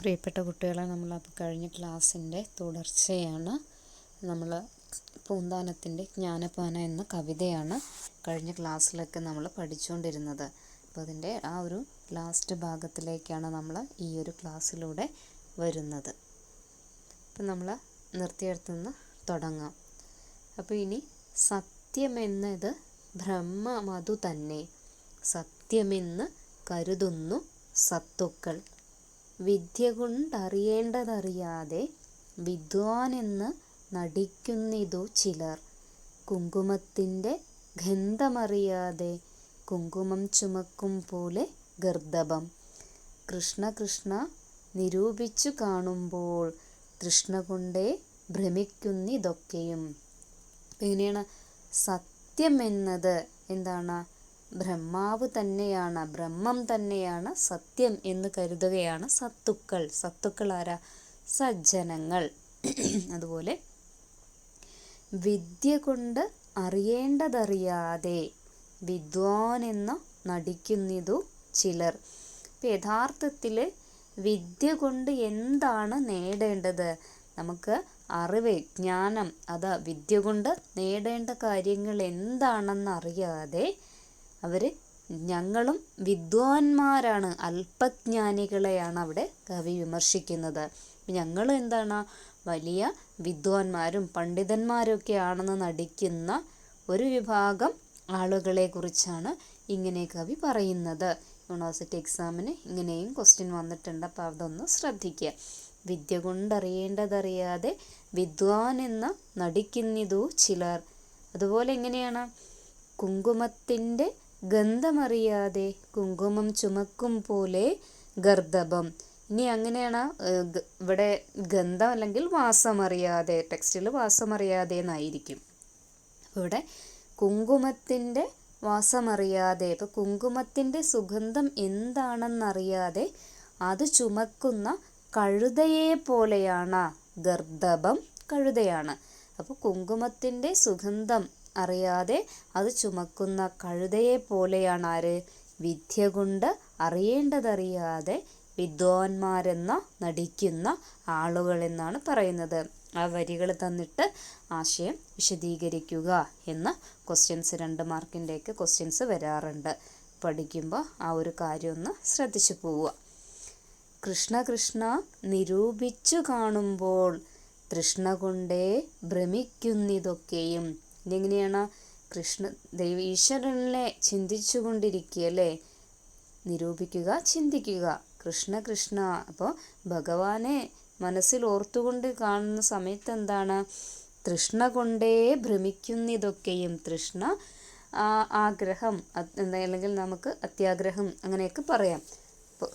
പ്രിയപ്പെട്ട കുട്ടികളെ നമ്മൾ അപ്പോൾ കഴിഞ്ഞ ക്ലാസ്സിന്റെ തുടർച്ചയാണ് നമ്മൾ പൂന്താനത്തിന്റെ ജ്ഞാനപാന എന്ന കവിതയാണ് കഴിഞ്ഞ ക്ലാസ്സിലൊക്കെ നമ്മൾ പഠിച്ചുകൊണ്ടിരുന്നത് അപ്പോൾ അതിന്റെ ആ ഒരു ലാസ്റ്റ് ഭാഗത്തിലേക്കാണ് നമ്മൾ ഈ ഒരു ക്ലാസ്സിലൂടെ വരുന്നത്. അപ്പം നമ്മൾ നിർത്തിയെടുത്തുനിന്ന് തുടങ്ങാം. അപ്പോൾ ഇനി സത്യമെന്നത് ബ്രഹ്മമതു തന്നെ. സത്യമെന്ന് കരുതുന്നു സത്തുക്കൾ. വിദ്യ കൊണ്ടറിയേണ്ടതറിയാതെ വിദ്വാനെന്ന് നടിക്കുന്നിതു ചിലർ. കുങ്കുമത്തിന്റെ ഗന്ധമറിയാതെ കുങ്കുമം ചുമക്കും പോലെ ഗർദഭം. കൃഷ്ണ കൃഷ്ണ നിരൂപിച്ചു കാണുമ്പോൾ തൃഷ്ണ കൊണ്ടേ ഭ്രമിക്കുന്നിതൊക്കെയും. എങ്ങനെയാണ്? സത്യം എന്നത് എന്താണ്? ബ്രഹ്മാവ് തന്നെയാണ് ബ്രഹ്മം തന്നെയാണ് സത്യം എന്ന് കരുതുകയാണ് സത്തുക്കൾ. സത്തുക്കൾ ആരാ? സജ്ജനങ്ങൾ. അതുപോലെ വിദ്യ കൊണ്ട് അറിയേണ്ടതറിയാതെ വിദ്വാൻ എന്ന് നടിക്കുന്നതു ചിലർ. ഇപ്പം യഥാർത്ഥത്തിൽ വിദ്യ കൊണ്ട് എന്താണ് നേടേണ്ടത്? നമുക്ക് അറിവ് ജ്ഞാനം അത് വിദ്യ കൊണ്ട് നേടേണ്ട കാര്യങ്ങൾ എന്താണെന്ന് അറിയാതെ അവർ ഞങ്ങളും വിദ്വാൻമാരാണ് അല്പജ്ഞാനികളെയാണ് അവിടെ കവി വിമർശിക്കുന്നത്. ഞങ്ങൾ എന്താണ്? വലിയ വിദ്വാൻമാരും പണ്ഡിതന്മാരൊക്കെ ആണെന്ന് നടിക്കുന്ന ഒരു വിഭാഗം ആളുകളെ കുറിച്ചാണ് ഇങ്ങനെ കവി പറയുന്നത്. യൂണിവേഴ്സിറ്റി എക്സാമിന് ഇങ്ങനെയും ക്വസ്റ്റ്യൻ വന്നിട്ടുണ്ട്. അപ്പോൾ അതൊന്ന് ശ്രദ്ധിക്കുക വിദ്യ കൊണ്ടറിയേണ്ടതറിയാതെ വിദ്വാൻ എന്ന നടിക്കുന്നിതു ചിലർ. അതുപോലെ എങ്ങനെയാണ്? കുങ്കുമത്തിന്റെ ഗന്ധമറിയാതെ കുങ്കുമം ചുമക്കും പോലെ ഗർദഭം. ഇനി അങ്ങനെയാണ് ഇവിടെ ഗന്ധം അല്ലെങ്കിൽ വാസമറിയാതെ ടെക്സ്റ്റിൽ വാസമറിയാതെ എന്നായിരിക്കും. അപ്പോൾ ഇവിടെ കുങ്കുമത്തിന്റെ വാസമറിയാതെ ഇപ്പോൾ കുങ്കുമത്തിന്റെ സുഗന്ധം എന്താണെന്നറിയാതെ അത് ചുമക്കുന്ന കഴുതയെ പോലെയാണ് ഗർദഭം കഴുതയാണ്. അപ്പോൾ കുങ്കുമത്തിന്റെ സുഗന്ധം അറിയാതെ അത് ചുമക്കുന്ന കഴുതയെ പോലെയാണ് ആര്? വിദ്യ കൊണ്ട് അറിയേണ്ടതറിയാതെ വിദ്വാൻമാരെന്ന നടിക്കുന്ന ആളുകളെന്നാണ് പറയുന്നത്. ആ വരികൾ തന്നിട്ട് ആശയം വിശദീകരിക്കുക എന്ന ക്വസ്റ്റ്യൻസ് രണ്ട് മാർക്കിന്റെയൊക്കെ ക്വസ്റ്റ്യൻസ് വരാറുണ്ട്. പഠിക്കുമ്പോൾ ആ ഒരു കാര്യം ഒന്ന് ശ്രദ്ധിച്ചു പോവുക. കൃഷ്ണ കൃഷ്ണ നിരൂപിച്ചു കാണുമ്പോൾ തൃഷ്ണ കൊണ്ടേ ഭ്രമിക്കുന്നിതൊക്കെയും ഇതെങ്ങനെയാണ് കൃഷ്ണ ദൈവ ഈശ്വരനെ ചിന്തിച്ചു കൊണ്ടിരിക്കുക അല്ലേ നിരൂപിക്കുക ചിന്തിക്കുക. കൃഷ്ണ കൃഷ്ണ. അപ്പോൾ ഭഗവാനെ മനസ്സിൽ ഓർത്തുകൊണ്ട് കാണുന്ന സമയത്ത് എന്താണ്? തൃഷ്ണ കൊണ്ടേ ഭ്രമിക്കുന്നിതൊക്കെയും തൃഷ്ണ ആഗ്രഹം എന്താ അല്ലെങ്കിൽ നമുക്ക് അത്യാഗ്രഹം അങ്ങനെയൊക്കെ പറയാം. അപ്പോൾ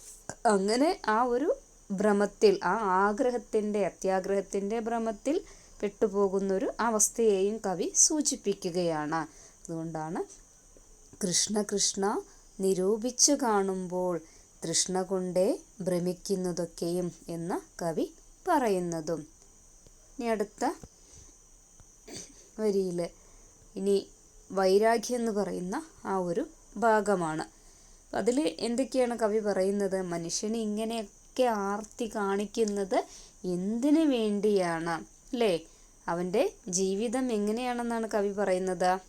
അങ്ങനെ ആ ഒരു ഭ്രമത്തിൽ ആ ആഗ്രഹത്തിന്റെ അത്യാഗ്രഹത്തിന്റെ ഭ്രമത്തിൽ പെട്ടുപോകുന്നൊരു അവസ്ഥയെയും കവി സൂചിപ്പിക്കുകയാണ്. അതുകൊണ്ടാണ് കൃഷ്ണ കൃഷ്ണ നിരൂപിച്ചു കാണുമ്പോൾ തൃഷ്ണ കൊണ്ടേ ഭ്രമിക്കുന്നതൊക്കെയും എന്ന് കവി പറയുന്നതും. ഇനി അടുത്ത വരിയിൽ ഇനി വൈരാഗ്യം എന്ന് പറയുന്ന ആ ഒരു ഭാഗമാണ്. അതിൽ എന്തൊക്കെയാണ് കവി പറയുന്നത്? മനുഷ്യന് ഇങ്ങനെയൊക്കെ ആർത്തി കാണിക്കുന്നത് എന്തിനു വേണ്ടിയാണ്? അല്ലേ അവന്റെ ജീവിതം എങ്ങനെയാണെന്നാണ് കവി പറയുന്നത്?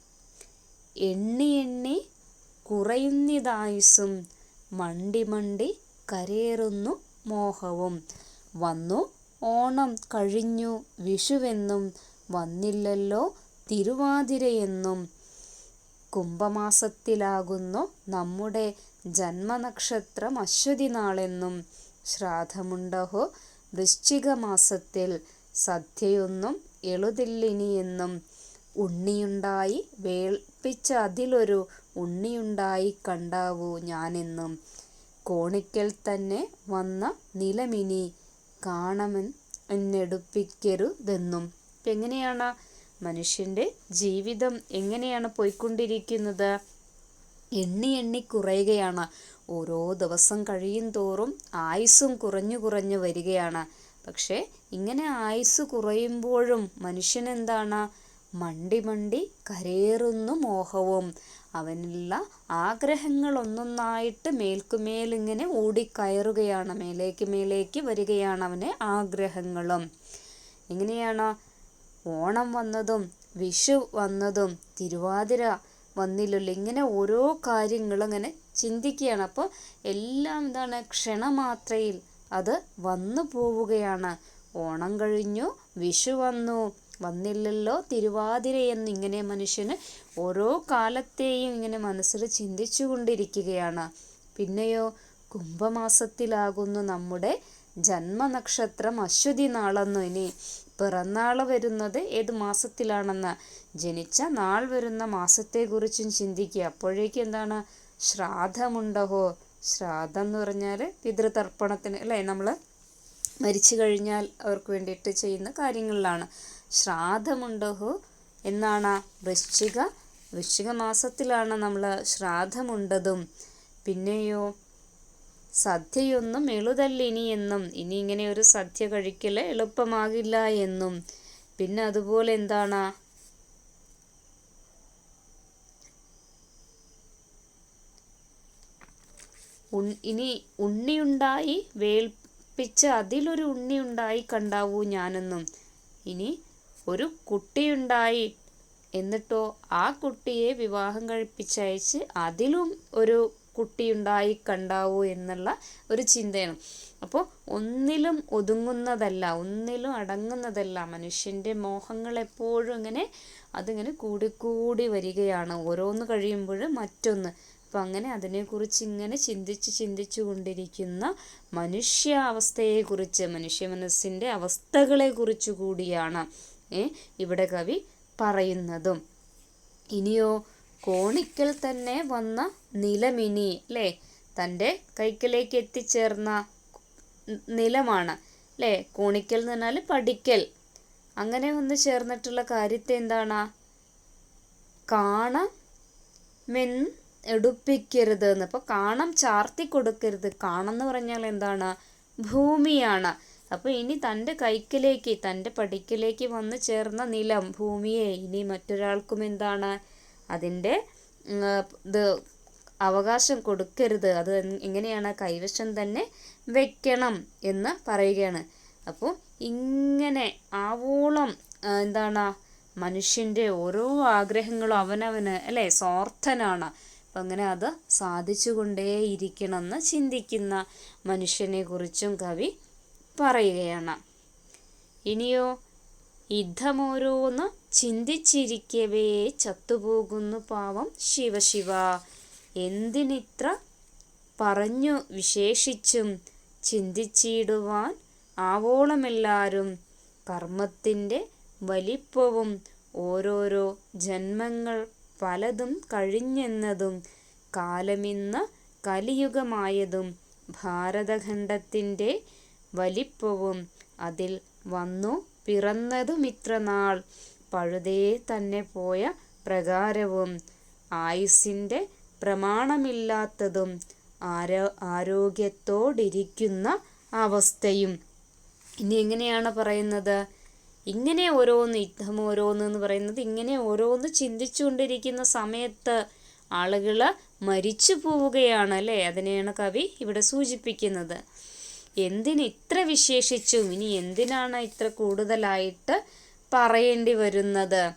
എണ്ണി എണ്ണി കുറയുന്നിതായുസും മണ്ടി മണ്ടി കരയേറുന്നു മോഹവും. വന്നു ഓണം കഴിഞ്ഞു വിഷുവെന്നും വന്നില്ലല്ലോ തിരുവാതിരയെന്നും. കുംഭമാസത്തിലാകുന്നു നമ്മുടെ ജന്മനക്ഷത്രം അശ്വതി നാളെന്നും ശ്രാദ്ധമുണ്ടഹോ വൃശ്ചിക മാസത്തിൽ സദ്യയൊന്നും എളുതില്ലിനിയെന്നും ഉണ്ണിയുണ്ടായി വേൾപ്പിച്ച അതിലൊരു ഉണ്ണിയുണ്ടായി കണ്ടാവൂ ഞാനെന്നും. കോണിക്കൽ തന്നെ വന്ന നിലമിനി കാണമൻ എന്നെടുപ്പിക്കരുതെന്നും. ഇപ്പം എങ്ങനെയാണ് മനുഷ്യന്റെ ജീവിതം എങ്ങനെയാണ് പോയിക്കൊണ്ടിരിക്കുന്നത്? എണ്ണി എണ്ണി കുറയുകയാണ്. ഓരോ ദിവസം കഴിയും തോറും ആയുസ്സും കുറഞ്ഞു കുറഞ്ഞു വരികയാണ്. പക്ഷേ ഇങ്ങനെ ആയുസ് കുറയുമ്പോഴും മനുഷ്യനെന്താണ്? മണ്ടി മണ്ടി കരയേറുന്നു മോഹവും. അവനുള്ള ആഗ്രഹങ്ങൾ ഒന്നൊന്നായിട്ട് മേൽക്കുമേലിങ്ങനെ ഓടിക്കയറുകയാണ്. മേലേക്ക് മേലേക്ക് വരികയാണ് അവന് ആഗ്രഹങ്ങളും. എങ്ങനെയാണ്? ഓണം വന്നതും വിഷു വന്നതും തിരുവാതിര വന്നില്ലല്ലോ ഇങ്ങനെ ഓരോ കാര്യങ്ങളും അങ്ങനെ ചിന്തിക്കുകയാണ്. അപ്പോൾ എല്ലാം എന്താണ്? ക്ഷണമാത്രയിൽ അത് വന്നു പോവുകയാണ്. ഓണം കഴിഞ്ഞു വിഷു വന്നു. വന്നില്ലല്ലോ തിരുവാതിര എന്നിങ്ങനെ മനുഷ്യന് ഓരോ കാലത്തെയും ഇങ്ങനെ മനസ്സിൽ ചിന്തിച്ചു കൊണ്ടിരിക്കുകയാണ്. പിന്നെയോ കുംഭമാസത്തിലാകുന്നു നമ്മുടെ ജന്മനക്ഷത്രം അശ്വതി നാളെന്നു ഇനി. പിറന്നാൾ വരുന്നത് ഏത് മാസത്തിലാണെന്ന്. ജനിച്ച നാൾ വരുന്ന മാസത്തെക്കുറിച്ചും ചിന്തിക്കുക. അപ്പോഴേക്കും എന്താണ്? ശ്രാദ്ധമുണ്ടഹോ? ശ്രാദ്ധം എന്ന് പറഞ്ഞാൽ പിതൃതർപ്പണത്തിന് അല്ലേ? നമ്മൾ മരിച്ചു കഴിഞ്ഞാൽ അവർക്ക് വേണ്ടിയിട്ട് ചെയ്യുന്ന കാര്യങ്ങളിലാണ്. ശ്രാദ്ധമുണ്ടോഹോ എന്നാണ് വൃശ്ചിക വൃശ്ചിക മാസത്തിലാണ് നമ്മൾ ശ്രാദ്ധമുണ്ടതും. പിന്നെയോ സദ്യയൊന്നും എളുതല്ലിനി എന്നും. ഇനി ഇങ്ങനെ ഒരു സദ്യ കഴിക്കൽ എളുപ്പമാകില്ല എന്നും. പിന്നെ അതുപോലെ എന്താണ് ഇനി ഉണ്ണിയുണ്ടായി വേൾപ്പിച്ച് അതിലൊരു ഉണ്ണിയുണ്ടായി കണ്ടാവൂ ഞാനെന്നും. ഇനി ഒരു കുട്ടിയുണ്ടായി എന്നിട്ടോ ആ കുട്ടിയെ വിവാഹം കഴിപ്പിച്ചയച്ച് അതിലും ഒരു കുട്ടിയുണ്ടായി കണ്ടാവൂ എന്നുള്ള ഒരു ചിന്തയാണ്. അപ്പോൾ ഒന്നിലും ഒതുങ്ങുന്നതല്ല ഒന്നിലും അടങ്ങുന്നതല്ല. മനുഷ്യന്റെ മോഹങ്ങൾ എപ്പോഴും ഇങ്ങനെ അതിങ്ങനെ കൂടിക്കൂടി വരികയാണ്. ഓരോന്ന് കഴിയുമ്പോൾ മറ്റൊന്ന്. അപ്പം അങ്ങനെ അതിനെക്കുറിച്ച് ഇങ്ങനെ ചിന്തിച്ച് ചിന്തിച്ചു കൊണ്ടിരിക്കുന്ന മനുഷ്യാവസ്ഥയെക്കുറിച്ച് മനുഷ്യ മനസ്സിന്റെ അവസ്ഥകളെക്കുറിച്ച് കൂടിയാണ് ഇവിടെ കവി പറയുന്നതും. ഇനിയോ കോണിക്കൽ തന്നെ വന്ന നിലമിനി അല്ലേ തന്റെ കൈക്കലേക്ക് എത്തിച്ചേർന്ന നിലമാണ് അല്ലേ കോണിക്കൽ എന്ന് പറഞ്ഞാൽ പഠിക്കൽ അങ്ങനെ ഒന്ന് ചേർന്നിട്ടുള്ള കാര്യത്തെ എന്താണ് മെൻ എടുപ്പിക്കരുത് എന്ന്. അപ്പോൾ കാണം ചാർത്തി കൊടുക്കരുത്. കാണം എന്ന് പറഞ്ഞാൽ എന്താണ്? ഭൂമിയാണ്. അപ്പോൾ ഇനി തന്റെ കൈക്കിലേക്ക് തന്റെ പടിക്കിലേക്ക് വന്നു ചേർന്ന നിലം ഭൂമിയെ ഇനി മറ്റൊരാൾക്കും എന്താണ്? അതിന്റെ ഇത് അവകാശം കൊടുക്കരുത്. അത് എങ്ങനെയാണ്? കൈവശം തന്നെ വെക്കണം എന്ന് പറയുകയാണ്. അപ്പോൾ ഇങ്ങനെ ആവോളം എന്താണ്? മനുഷ്യന്റെ ഓരോ ആഗ്രഹങ്ങളും അവനവന് അല്ലേ? സ്വാർത്ഥനാണ്. അപ്പം അങ്ങനെ അത് സാധിച്ചുകൊണ്ടേയിരിക്കണമെന്ന് ചിന്തിക്കുന്ന മനുഷ്യനെ കുറിച്ചും കവി പറയുകയാണ്. ഇനിയോ യുദ്ധമോരോന്ന് ചിന്തിച്ചിരിക്കവേ ചത്തുപോകുന്നു പാവം ശിവശിവ. എന്തിനിത്ര പറഞ്ഞു വിശേഷിച്ചും ചിന്തിച്ചിടുവാൻ ആവോളമെല്ലാവരും കർമ്മത്തിന്റെ വലിപ്പവും ഓരോരോ ജന്മങ്ങൾ പലതും കഴിഞ്ഞെന്നതും കാലമിന്ന് കലിയുഗമായതും ഭാരതഖണ്ഡത്തിന്റെ വലിപ്പവും അതിൽ വന്നു പിറന്നതുമിത്ര നാൾ പഴുതേ തന്നെ പോയ പ്രകാരവും ആയുസിന്റെ പ്രമാണമില്ലാത്തതും ആരോ ആരോഗ്യത്തോടിരിക്കുന്ന അവസ്ഥയും. ഇനി എങ്ങനെയാണ് പറയുന്നത്? ഇങ്ങനെ ഓരോന്ന് യുദ്ധം ഓരോന്ന് എന്ന് പറയുന്നത് ഇങ്ങനെ ഓരോന്ന് ചിന്തിച്ചുകൊണ്ടിരിക്കുന്ന സമയത്ത് ആളുകൾ മരിച്ചു പോവുകയാണ് അല്ലേ അതിനെയാണ് കവി ഇവിടെ സൂചിപ്പിക്കുന്നത്. എന്തിന് ഇത്ര വിശേഷിച്ചും ഇനി എന്തിനാണ് ഇത്ര കൂടുതലായിട്ട് പറയേണ്ടി വരുന്നത്?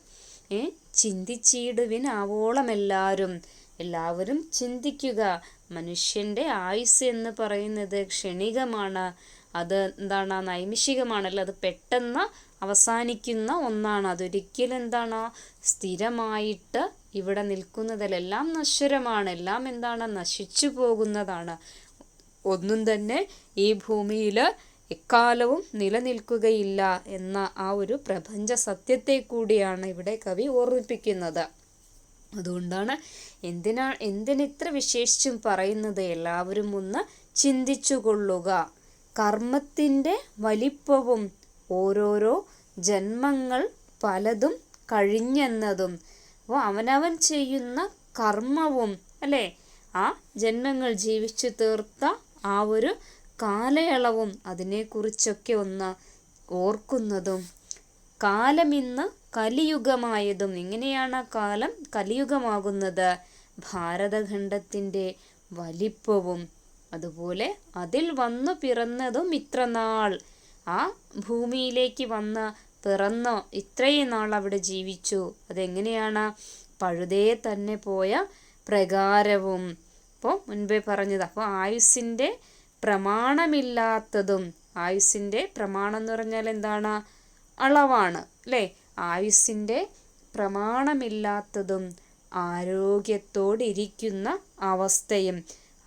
ഏ? ചിന്തിച്ചിടുവിൻ ആവോളം എല്ലാവരും എല്ലാവരും ചിന്തിക്കുക. മനുഷ്യന്റെ ആയുസ് എന്ന് പറയുന്നത് ക്ഷണികമാണ്. അത് എന്താണ്? നൈമിഷികമാണല്ലോ? അത് പെട്ടെന്ന് അവസാനിക്കുന്ന ഒന്നാണ്. അതൊരിക്കലും എന്താണ് സ്ഥിരമായിട്ട് ഇവിടെ നിൽക്കുന്നതിലെല്ലാം നശ്വരമാണ്. എല്ലാം എന്താണ്? നശിച്ചു പോകുന്നതാണ്. ഒന്നും തന്നെ ഈ ഭൂമിയിൽ എക്കാലവും നിലനിൽക്കുകയില്ല എന്ന ആ ഒരു പ്രപഞ്ച സത്യത്തെ കൂടിയാണ് ഇവിടെ കവി ഓർമ്മിപ്പിക്കുന്നത്. അതുകൊണ്ടാണ് എന്തിനാ എന്തിനിത്ര വിശേഷിച്ചും പറയുന്നത്? എല്ലാവരും ഒന്ന് ചിന്തിച്ചു കൊള്ളുക. കർമ്മത്തിന്റെ വലിപ്പവും ഓരോരോ ജന്മങ്ങൾ പലതും കഴിഞ്ഞെന്നതും. അപ്പോൾ അവനവൻ ചെയ്യുന്ന കർമ്മവും അല്ലേ? ആ ജന്മങ്ങൾ ജീവിച്ചു തീർത്ത ആ ഒരു കാലയളവും അതിനെക്കുറിച്ചൊക്കെ ഒന്ന് ഓർക്കുന്നതും. കാലമിന്ന് കലിയുഗമായതും. എങ്ങനെയാണ് ആ കാലം കലിയുഗമാകുന്നത്? ഭാരതഖണ്ഡത്തിന്റെ വലിപ്പവും അതുപോലെ അതിൽ വന്നു പിറന്നതും ഇത്ര നാൾ ആ ഭൂമിയിലേക്ക് വന്ന് പിറന്നോ ഇത്രയും നാൾ അവിടെ ജീവിച്ചു. അതെങ്ങനെയാണ്? പഴുതേ തന്നെ പോയ പ്രകാരവും. അപ്പോൾ മുൻപേ പറഞ്ഞത്. അപ്പോൾ ആയുസ്സിന്റെ പ്രമാണമില്ലാത്തതും ആയുസ്സിന്റെ പ്രമാണം എന്ന് പറഞ്ഞാൽ എന്താണ്? അളവാണ് അല്ലേ? ആയുസ്സിന്റെ പ്രമാണമില്ലാത്തതും ആരോഗ്യത്തോടെ ഇരിക്കുന്ന അവസ്ഥയും.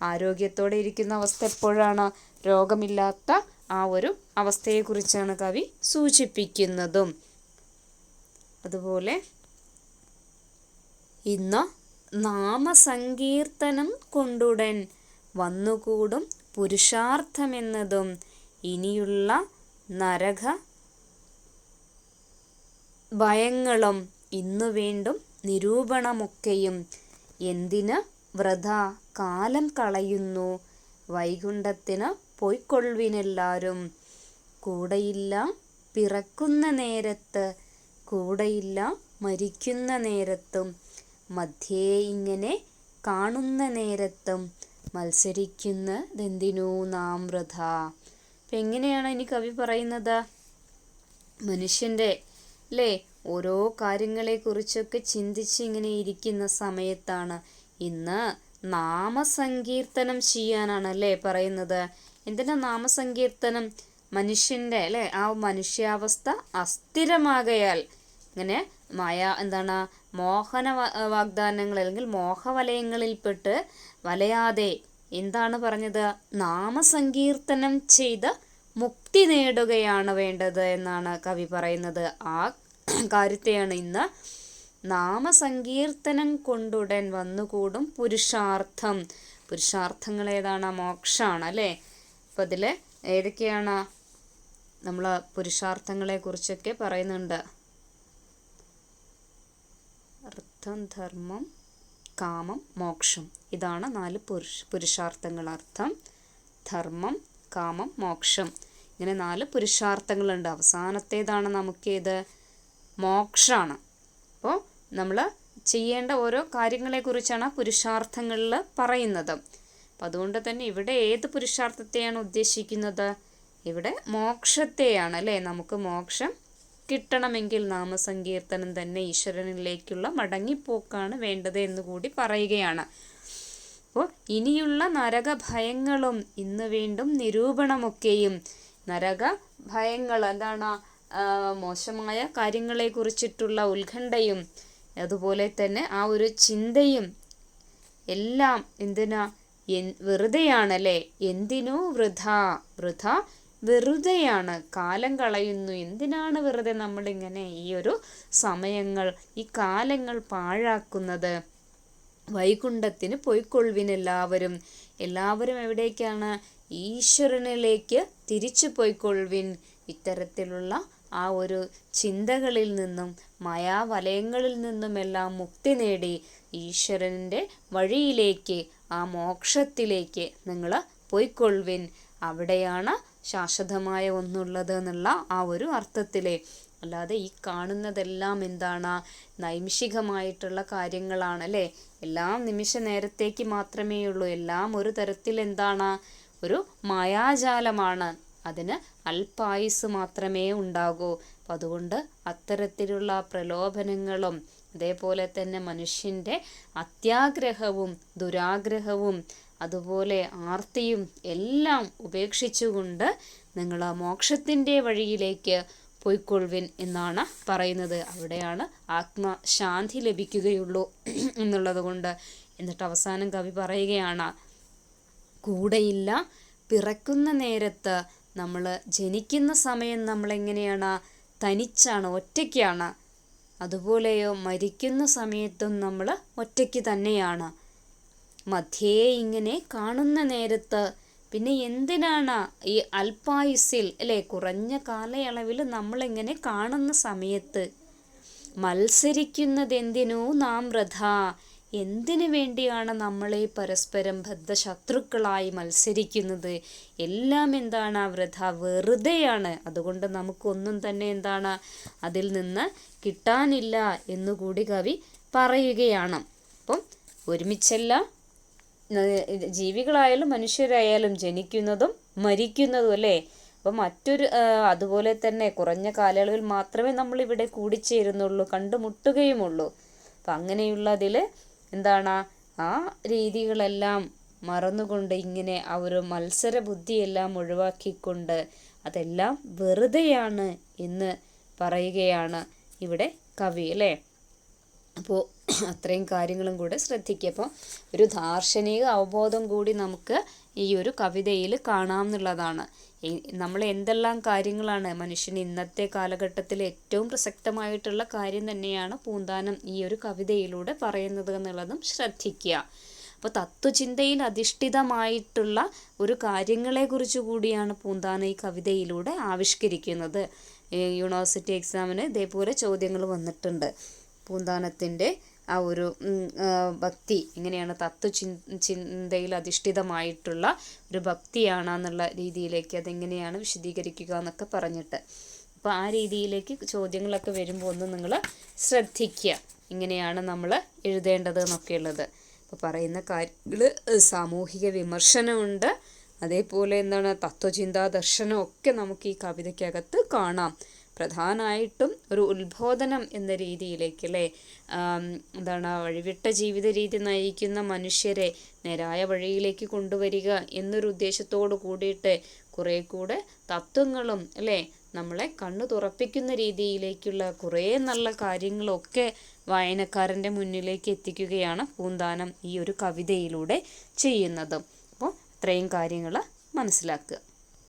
ആരോഗ്യത്തോടെ ഇരിക്കുന്ന അവസ്ഥ എപ്പോഴാണ്? രോഗമില്ലാത്ത ആ ഒരു അവസ്ഥയെക്കുറിച്ചാണ് കവി സൂചിപ്പിക്കുന്നതും. അതുപോലെ ഇന്ന് നാമസങ്കീർത്തനം കൊണ്ടുടൻ വന്നുകൂടും പുരുഷാർത്ഥമെന്നതും ഇനിയുള്ള നരക ഭയങ്ങളും ഇന്നു വീണ്ടും നിരൂപണമൊക്കെയും. എന്തിന് വ്രത കാലം കളയുന്നു? വൈകുണ്ഠത്തിന് പൊയ്ക്കൊള്ളുവിനെല്ലാരും കൂടെയില്ല. പിറക്കുന്ന നേരത്ത് കൂടെയില്ല. മരിക്കുന്ന നേരത്തും മധ്യേ ഇങ്ങനെ കാണുന്ന നേരത്തും മത്സരിക്കുന്നതെന്തിനു നാം വൃഥ? അപ്പം എങ്ങനെയാണ് ഇനി കവി പറയുന്നത്? മനുഷ്യന്റെ അല്ലേ ഓരോ കാര്യങ്ങളെക്കുറിച്ചൊക്കെ ചിന്തിച്ച് ഇങ്ങനെ ഇരിക്കുന്ന സമയത്താണ് ഇന്ന് നാമസങ്കീർത്തനം ചെയ്യാനാണ് അല്ലേ പറയുന്നത്. എന്തിനാ നാമസങ്കീർത്തനം? മനുഷ്യന്റെ അല്ലേ? ആ മനുഷ്യാവസ്ഥ അസ്ഥിരമാകയാൽ ഇങ്ങനെ മായ എന്താണ് മോഹന വാഗ്ദാനങ്ങൾ അല്ലെങ്കിൽ മോഹവലയങ്ങളിൽപ്പെട്ട് വലയാതെ എന്താണ് പറഞ്ഞത്? നാമസങ്കീർത്തനം ചെയ്ത് മുക്തി നേടുകയാണ് വേണ്ടത് എന്നാണ് കവി പറയുന്നത്. ആ കാര്യത്തെയാണ് ഇന്ന് നാമസങ്കീർത്തനം കൊണ്ടുടൻ വന്നുകൂടും പുരുഷാർത്ഥം. പുരുഷാർത്ഥങ്ങൾ ഏതാണ്? മോക്ഷാണ് അല്ലേ? അപ്പോൾ അതിൽ ഏതൊക്കെയാണ് നമ്മൾ പുരുഷാർത്ഥങ്ങളെ കുറിച്ചൊക്കെ പറയുന്നുണ്ട്. അർത്ഥം ധർമ്മം കാമം മോക്ഷം. ഇതാണ് നാല് പുരുഷ പുരുഷാർത്ഥങ്ങൾ. അർത്ഥം ധർമ്മം കാമം മോക്ഷം. ഇങ്ങനെ നാല് പുരുഷാർത്ഥങ്ങളുണ്ട്. അവസാനത്തേതാണ് നമുക്കേത്? മോക്ഷമാണ് അപ്പോൾ നമ്മൾ ചെയ്യേണ്ട ഓരോ കാര്യങ്ങളെക്കുറിച്ചാണ് പുരുഷാർത്ഥങ്ങളിൽ പറയുന്നത്. അപ്പം അതുകൊണ്ട് തന്നെ ഇവിടെ ഏത് പുരുഷാർത്ഥത്തെയാണ് ഉദ്ദേശിക്കുന്നത്? ഇവിടെ മോക്ഷത്തെയാണ് അല്ലേ? നമുക്ക് മോക്ഷം കിട്ടണമെങ്കിൽ നാമസങ്കീർത്തനം തന്നെ ഈശ്വരനിലേക്കുള്ള മടങ്ങിപ്പോക്കാണ് വേണ്ടത് എന്ന് കൂടി പറയുകയാണ്. അപ്പോൾ ഇനിയുള്ള നരക ഭയങ്ങളും ഇന്ന് വീണ്ടും നിരൂപണമൊക്കെയും. നരക ഭയങ്ങൾ എന്താണ് മോശമായ കാര്യങ്ങളെ കുറിച്ചിട്ടുള്ള ഉത്കണ്ഠയും അതുപോലെ തന്നെ ആ ഒരു ചിന്തയും എല്ലാം എന്തിനാ വെറുതെയാണല്ലേ? എന്തിനോ വൃഥ? വൃഥ വെറുതെയാണ്. കാലം കളയുന്നു. എന്തിനാണ് വെറുതെ നമ്മളിങ്ങനെ ഈ ഒരു സമയങ്ങൾ ഈ കാലങ്ങൾ പാഴാക്കുന്നത്? വൈകുണ്ഠത്തിന് പോയിക്കൊള്ളുവിൻ എല്ലാവരും. എല്ലാവരും എവിടേക്കാണ്? ഈശ്വരനിലേക്ക് തിരിച്ചു പോയിക്കൊള്ളുവിൻ. ഇത്തരത്തിലുള്ള ആ ഒരു ചിന്തകളിൽ നിന്നും മായാവലയങ്ങളിൽ നിന്നുമെല്ലാം മുക്തി നേടി. ഈശ്വരന്റെ വഴിയിലേക്ക് ആ മോക്ഷത്തിലേക്ക് നിങ്ങൾ പോയിക്കൊള്ളുവിൻ. അവിടെയാണ് ശാശ്വതമായ ഒന്നുള്ളത് എന്നുള്ള ആ ഒരു അർത്ഥത്തിലെ. അല്ലാതെ ഈ കാണുന്നതെല്ലാം എന്താണ്? നൈമിഷികമായിട്ടുള്ള കാര്യങ്ങളാണ് അല്ലേ എല്ലാം നിമിഷ നേരത്തേക്ക് മാത്രമേ ഉള്ളൂ. എല്ലാം ഒരു തരത്തിൽ എന്താണ്? ഒരു മായാജാലമാണ്. അതിന് അല്പായുസ് മാത്രമേ ഉണ്ടാകൂ. അപ്പം അതുകൊണ്ട് അത്തരത്തിലുള്ള പ്രലോഭനങ്ങളും അതേപോലെ തന്നെ മനുഷ്യന്റെ അത്യാഗ്രഹവും ദുരാഗ്രഹവും അതുപോലെ ആർത്തിയും എല്ലാം ഉപേക്ഷിച്ചുകൊണ്ട് നിങ്ങൾ ആ മോക്ഷത്തിന്റെ വഴിയിലേക്ക് പൊയ്ക്കൊള്ളുവിൻ എന്നാണ് പറയുന്നത്. അവിടെയാണ് ആത്മശാന്തി ലഭിക്കുകയുള്ളൂ എന്നുള്ളത് കൊണ്ട്. എന്നിട്ട് അവസാനം കവി പറയുകയാണ് കൂടെയില്ല പിറക്കുന്ന നേരത്ത് നമ്മൾ ജനിക്കുന്ന സമയം നമ്മളെങ്ങനെയാണ്? തനിച്ചാണ് ഒറ്റയ്ക്കാണ്. അതുപോലെയോ മരിക്കുന്ന സമയത്തും നമ്മൾ ഒറ്റയ്ക്ക് തന്നെയാണ്. മധ്യേ ഇങ്ങനെ കാണുന്ന നേരത്ത് പിന്നെ എന്തിനാണ് ഈ അൽപായുസിൽ അല്ലേ കുറഞ്ഞ കാലയളവിൽ നമ്മളിങ്ങനെ കാണുന്ന സമയത്ത്? മത്സരിക്കുന്നതെന്തിനോ? നാം വൃഥ എന്തിനു വേണ്ടിയാണ് നമ്മളെ പരസ്പരം ബദ്ധശത്രുക്കളായി മത്സരിക്കുന്നത്? എല്ലാം എന്താണ് ആ വൃഥ? വെറുതെയാണ്. അതുകൊണ്ട് നമുക്കൊന്നും തന്നെ എന്താണ് അതിൽ നിന്ന് കിട്ടാനില്ല എന്നുകൂടി കവി പറയുകയാണ്. അപ്പം ഒരുമിച്ചല്ല ജീവികളായാലും മനുഷ്യരായാലും ജനിക്കുന്നതും മരിക്കുന്നതും അല്ലേ? അപ്പം മറ്റൊരു അതുപോലെ തന്നെ കുറഞ്ഞ കാലയളവിൽ മാത്രമേ നമ്മളിവിടെ കൂടിച്ചേരുന്നുള്ളൂ കണ്ടുമുട്ടുകയുമുള്ളൂ. അപ്പം അങ്ങനെയുള്ളതിൽ എന്താണ്? ആ രീതികളെല്ലാം മറന്നുകൊണ്ട് ഇങ്ങനെ ആ ഒരു മത്സര ബുദ്ധിയെല്ലാം ഒഴിവാക്കിക്കൊണ്ട് അതെല്ലാം വെറുതെയാണ് എന്ന് പറയുകയാണ് ഇവിടെ കവി അല്ലേ? അപ്പോൾ അത്രയും കാര്യങ്ങളും കൂടെ ശ്രദ്ധിക്കുക. അപ്പോൾ ഒരു ദാർശനിക അവബോധം കൂടി നമുക്ക് ഈ ഒരു കവിതയിൽ കാണാം എന്നുള്ളതാണ്. നമ്മൾ എന്തെല്ലാം കാര്യങ്ങളാണ് മനുഷ്യന് ഇന്നത്തെ കാലഘട്ടത്തിൽ ഏറ്റവും പ്രസക്തമായിട്ടുള്ള കാര്യം തന്നെയാണ് പൂന്താനം ഈ ഒരു കവിതയിലൂടെ പറയുന്നത് എന്നുള്ളതും ശ്രദ്ധിക്കുക. അപ്പോൾ തത്വചിന്തയിൽ അധിഷ്ഠിതമായിട്ടുള്ള ഒരു കാര്യങ്ങളെക്കുറിച്ച് കൂടിയാണ് പൂന്താനം ഈ കവിതയിലൂടെ ആവിഷ്കരിക്കുന്നത്. യൂണിവേഴ്സിറ്റി എക്സാമിന് ഇതേപോലെ ചോദ്യങ്ങൾ വന്നിട്ടുണ്ട്. പൂന്താനത്തിന്റെ ആ ഒരു ഭക്തി എങ്ങനെയാണ് തത്വ ചിന്തയിൽ അധിഷ്ഠിതമായിട്ടുള്ള ഒരു ഭക്തിയാണ് എന്നുള്ള രീതിയിലേക്ക് അതെങ്ങനെയാണ് വിശദീകരിക്കുക എന്നൊക്കെ പറഞ്ഞിട്ട്. അപ്പോൾ ആ രീതിയിലേക്ക് ചോദ്യങ്ങളൊക്കെ വരുമ്പോൾ ഒന്ന് നിങ്ങൾ ശ്രദ്ധിക്കുക ഇങ്ങനെയാണ് നമ്മൾ എഴുതേണ്ടത് എന്നൊക്കെയുള്ളത്. അപ്പോൾ പറയുന്ന കാര്യങ്ങൾ സാമൂഹിക വിമർശനമുണ്ട്. അതേപോലെ എന്താണ് തത്വചിന്താ ദർശനം ഒക്കെ നമുക്ക് ഈ കവിതയ്ക്കകത്ത് കാണാം. പ്രധാനമായിട്ടും ഒരു ഉത്ബോധനം എന്ന രീതിയിലേക്ക് അല്ലേ എന്താണ് വഴിവിട്ട ജീവിത രീതി നയിക്കുന്ന മനുഷ്യരെ നേരായ വഴിയിലേക്ക് കൊണ്ടുവരിക എന്നൊരു ഉദ്ദേശത്തോടു കൂടിയിട്ട് കുറേ കൂടെ തത്വങ്ങളും അല്ലേ നമ്മളെ കണ്ണു തുറപ്പിക്കുന്ന രീതിയിലേക്കുള്ള കുറേ നല്ല കാര്യങ്ങളൊക്കെ വായനക്കാരന്റെ മുന്നിലേക്ക് എത്തിക്കുകയാണ് പൂന്താനം ഈ ഒരു കവിതയിലൂടെ ചെയ്യുന്നത്. അപ്പോൾ ഇത്രയും കാര്യങ്ങൾ മനസ്സിലാക്കുക.